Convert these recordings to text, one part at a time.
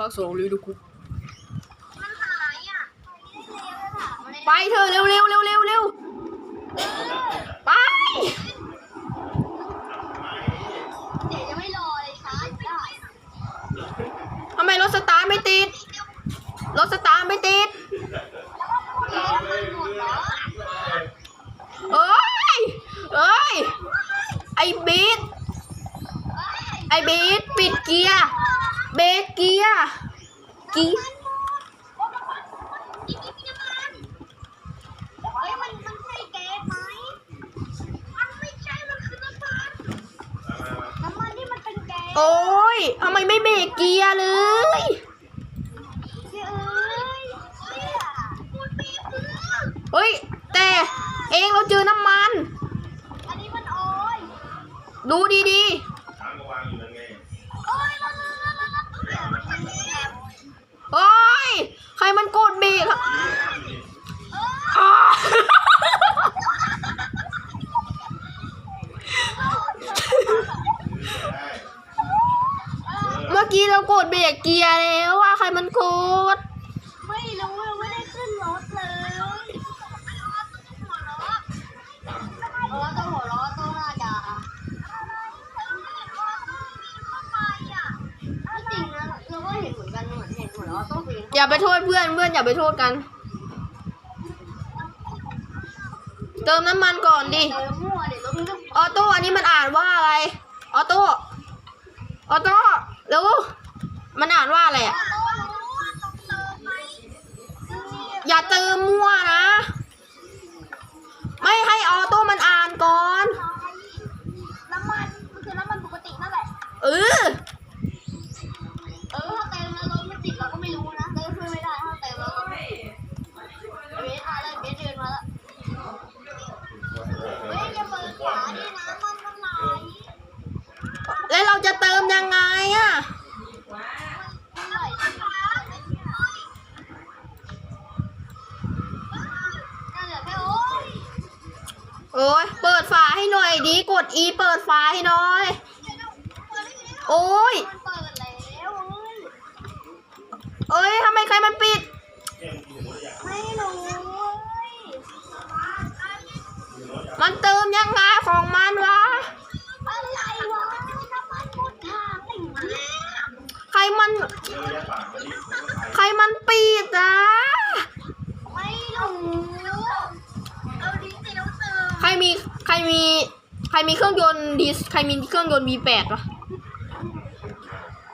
ภาคสองเลยดูกูมันหายอะไปเถอเร็วเร็วเร็วเร็วเร็วไปเดี๋ยวจะไม่รอเลยช้าได้ทำไมรถสตาร์ทไม่ติด รถสตาร์ทไม่ติดเอเอ้ยเอ้ย ไอ้บีทไอ้บีทปิดเกียร์ เบรกเกียร์กีเฮ้ยมันมันใช่แก๊สไหมมันไม่ใช่มันคือน้ำมันน้ำมันที่มันเป็นแก๊สโอ้ยทำไมไม่เบรกเกียร์เลยเอ้ยเชี่ยพูดปี๊บเพื่อเฮ้ย แต่เองเราเจอน้ำมันอันนี้มันออยดูดีถ มันกดเบรกอะเอออ้าได้เมื่อกี้เรากดเบรกเกียร์แล้วว่าใครมันกด อย่าไปโทษเพื่อนเพื่อนอย่าไปโทษกัน เติมน้ำมันก่อนดิออมั่วเดี๋ยวเราไม่ต้องออโต้อันนี้มันอ่านว่าอะไร ออโต้ ออโต้เร็วมันอ่านว่าอะไรอะ อย่าเติมมั่วนะ อ้ยเปิดฝาให้หน่อยดี กด E เปิดฝาให้หน่อย โอ้ยมันเปิดแล้วเว้ยเอ้ยทำไมใครมันปิด ไม่รู้เว้ยมันเติมยังไงของมันวะ อะไรวะน้ำมันหมดทางไอ้เหี้ยใครมัน ใครมันปิดอะ ไม่รู้เอาดิสิน้องเติม ใครมี ใคร มีใครมีเครื่องยนต์ดีใครมีเครื่องยนต์ V8 วะ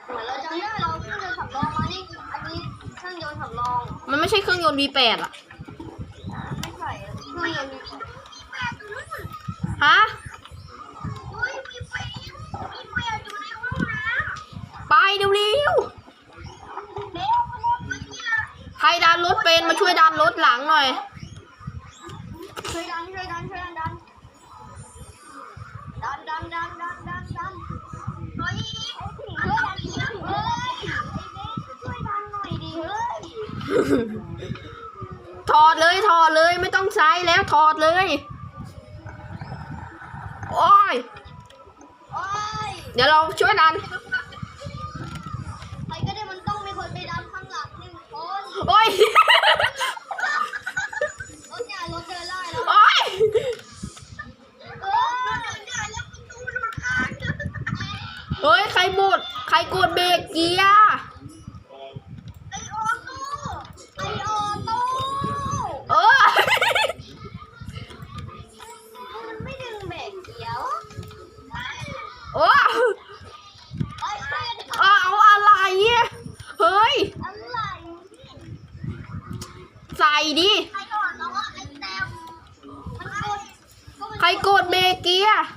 เหมือนเราจำได้เราเครื่องยนต์สำรองมานี่อันนี้เครื่องยนต์สำรองมันไม่ใช่เครื่องยนต์ V8 อะไม่ใช่เครื่องยนต์มีแปดรุ่นฮะเฮ้ยมีไฟมีไฟอยู่ในห้องน้ไปเร็วำเร็วมันรถมันเนี่ยๆใครดันรถเป็นมาช่วยดันรถหลังหน่อย ช่วยดันช่วยดันช่วยดันดันดัน ถอดเลยถอดเลยไม่ต้องใช้แล้วถอดเลยโอ้ยโอ้ย เดี๋ยวเราช่วยดัน ใครก็ได้มันต้องมีคนไปดันข้างหลังหนึ่งคน โอ้ย ใครกดเบรกเกียร์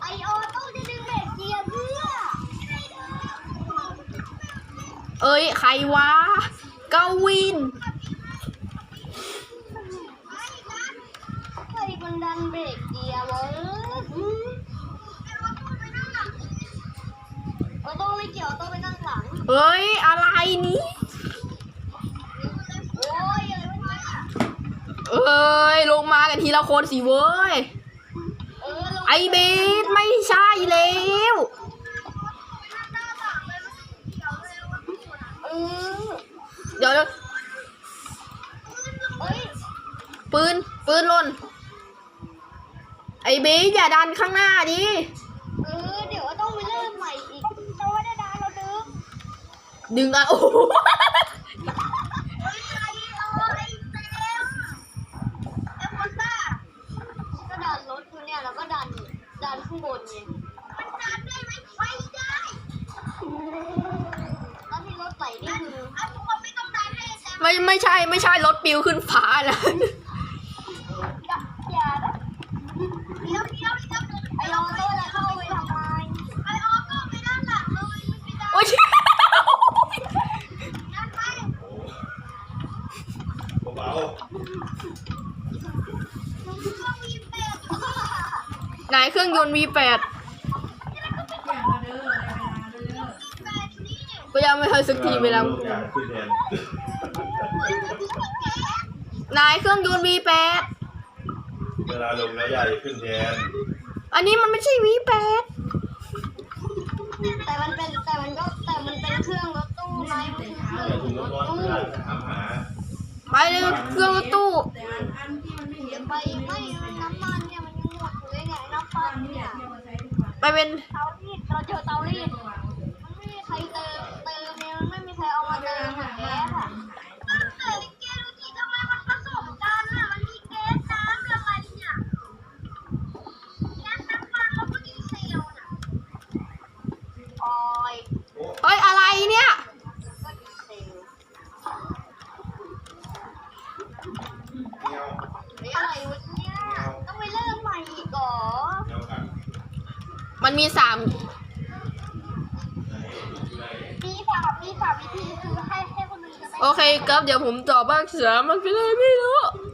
ไอออโต้จะดึงเบรกเดียวเพื่อเอ้ย ใครวะกวินใครมันดันเบรกเดียววะออโต้ไม่เกี่ยวออโต้ไปนั่งหลัง เฮ้ย อะไรนี่ โอ้ยอะไรวะเนี่ย เอ้ย ลง มากันทีละคนสิเว้ยเออลงไอเบสไม่ใช่แล้วหน้าต่างเลยมันเกี่ยวเลยดี๋ยวเดี๋ยวเฮ้ยปืน ปืนหล่น ไอ้บีอย่าดันข้างหน้าดิเออเดี๋ยวต้องไปเริ่มใหม่อีกแต่ว่าได้ดาเราดึง ดึงอะโอ้โห เฮ้ยใครเอาไอ้เต็มเอ็มคอนต้าก็ดันรถอยู่เนี่ยแล้วก็ดันดันข้างบนไงมันดันได้ไหมไม่ได้แล้วที่รถไหลนี่คืออะทุกคนไม่ต้องดันให้แซม ไม่ใช่ไม่ใช่รถปิวขึ้นฟ้านะอย่าอย่านเดี๋ยเดี๋ยวเดี๋ยวไอ้ออโต้จะเข้าไปทำไมไอ้ออโต้ไปด้หลังเลยไม่ได้โอ้ยด้านไปเบาต้องเป็ดไหนเครื่องยนต์ V8 ก็ยังไม่เคยสักทีเวลาลูกอยากขึ้นแทน ไหนเครื่องยนต์ V8 เวลาลงแล้วยายขึ้นแทนอันนี้มันไม่ใช่ V8 แต่มันเป็นแต่มันก็แต่มันเป็นเครื่องรถตู้ไงมันคือเครื่องแต่คุณรต้องถก้อนตู้เวลาถามหาไปเลยเครื่องรถตู้ เดี๋ยวไปไม่น้ำมันเนี่ยมันยังหมดเลยไงน้ำมันเนี่ยไปเป็นเตารีดเราเจอเตารีดมันไม่มีใครเติมเติมเนี่ยมันไม่มีใครเอามาเติมเหมือนแก๊สอะ มันมีสามมีสามมีสามวิธีคือให้ให้คนหนึงจะไปโอเคครับเดี๋ยวผมตอบบ้างสามมันเป็นอะไรไม่รู้เ